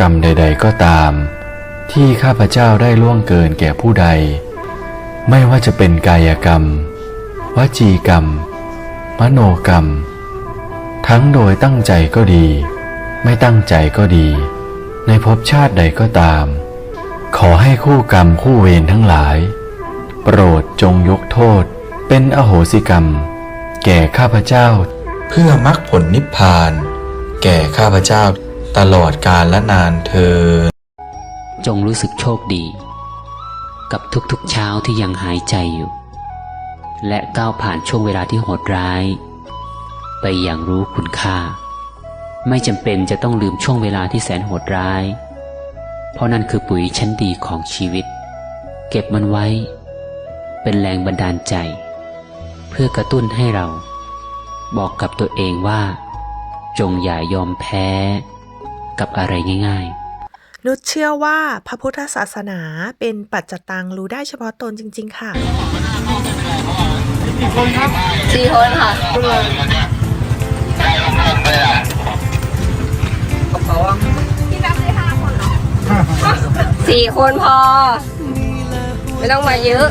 กรรมใด ๆ ก็ตาม ที่ข้าพเจ้าได้ล่วงเกินแก่ผู้ใด ไม่ว่าจะเป็นกายกรรม วจีกรรม มโนกรรม ทั้งโดยตั้งใจก็ดี ไม่ตั้งใจก็ดี ในภพชาติใดก็ตาม ขอให้คู่กรรมคู่เวรทั้งหลาย โปรดจงยกโทษ เป็นอโหสิกรรม แก่ข้าพเจ้า เพื่อมรรคผลนิพพาน แก่ข้าพเจ้า ตลอดกาลและนานเทอจงรู้สึกโชคดี กับทุกๆเช้าที่ยังหายใจอยู่ และก้าวผ่านช่วงเวลาที่โหดร้าย ไปอย่างรู้คุณค่า ไม่จำเป็นจะต้องลืมช่วงเวลาที่แสนโหดร้าย เพราะนั่นคือปุ๋ยชั้นดีของชีวิต เก็บมันไว้ เป็นแรงบันดาลใจ เพื่อกระตุ้นให้เรา บอกกับตัวเองว่า จงอย่ายอมแพ้ กับอะไรง่ายๆ นุชเชื่อว่าพระพุทธศาสนาเป็นปัจจตังรู้ได้เฉพาะตนจริง ๆ ค่ะสี่คนค่ะสี่คนพอ ไม่ต้องมาเยอะ